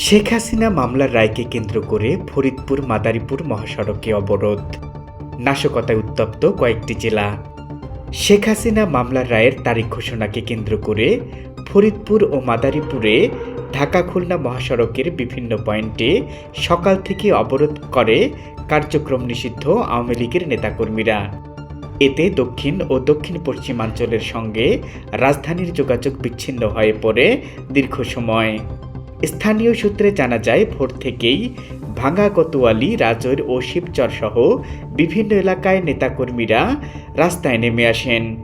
শেখ হাসিনা মামলার রায়কে কেন্দ্র করে ফরিদপুর মাদারীপুর মহাসড়কে অবরোধ। নাশকতায় উত্তপ্ত কয়েকটি জেলা। শেখ হাসিনা মামলার রায়ের তারিখ ঘোষণাকে কেন্দ্র করে ফরিদপুর ও মাদারীপুরে ঢাকা খুলনা মহাসড়কের বিভিন্ন পয়েন্টে সকাল থেকে অবরোধ করে কার্যক্রম নিষিদ্ধ আওয়ামী লীগের নেতাকর্মীরা। এতে দক্ষিণ ও দক্ষিণ পশ্চিমাঞ্চলের সঙ্গে রাজধানীর যোগাযোগ বিচ্ছিন্ন হয়ে পড়ে দীর্ঘ সময়। স্থানীয় সূত্রে জানা যায়, ভোর থেকেই ভাঙ্গা কোতোয়ালি রাজৈর ও শিবচর সহ বিভিন্ন এলাকায় নেতাকর্মীরা রাস্তায় নেমে আসেন।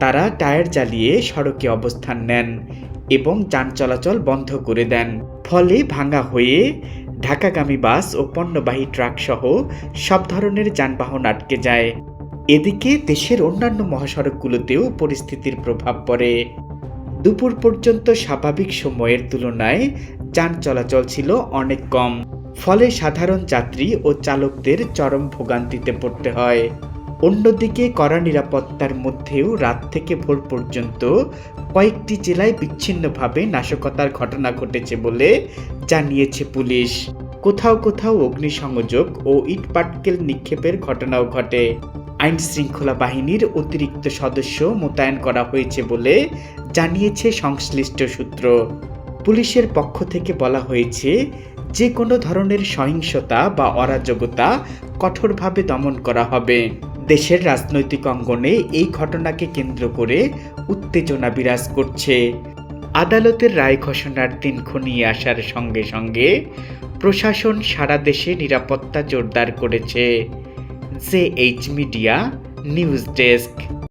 তারা টায়ার জ্বালিয়ে সড়কে অবস্থান নেন এবং যান চলাচল বন্ধ করে দেন। ফলে ভাঙ্গা হয়ে ঢাকাগামী বাস ও পণ্যবাহী ট্রাক সহ সব ধরনের যানবাহন আটকে যায়। এদিকে দেশের অন্যান্য মহাসড়কগুলোতেও পরিস্থিতির প্রভাব পড়ে। দুপুর পর্যন্ত স্বাভাবিক সময়ের তুলনায় যান চলাচল ছিল অনেক কম। ফলে সাধারণ যাত্রী ও চালকদের চরম ভোগান্তিতে পড়তে হয়। অন্যদিকে কড়া নিরাপত্তার মধ্যেও রাত থেকে ভোর পর্যন্ত কয়েকটি জেলায় বিচ্ছিন্নভাবে নাশকতার ঘটনা ঘটেছে বলে জানিয়েছে পুলিশ। কোথাও কোথাও অগ্নিসংযোগ ও ইটপাটকেল নিক্ষেপের ঘটনাও ঘটে। আইন শৃঙ্খলা বাহিনীর অতিরিক্ত সদস্য মোতায়েন করা হয়েছে বলে জানিয়েছে সংশ্লিষ্ট সূত্র। পুলিশের পক্ষ থেকে বলা হয়েছে, যে কোনো ধরনের সহিংসতা বা অরাজকতা কঠোরভাবে দমন করা হবে। দেশের রাজনৈতিক অঙ্গনে এই ঘটনাকে কেন্দ্র করে উত্তেজনা বিরাজ করছে। আদালতের রায় ঘোষণার দিন ঘনিয়ে আসার সঙ্গে সঙ্গে প্রশাসন সারা দেশে নিরাপত্তা জোরদার করেছে। J H media news desk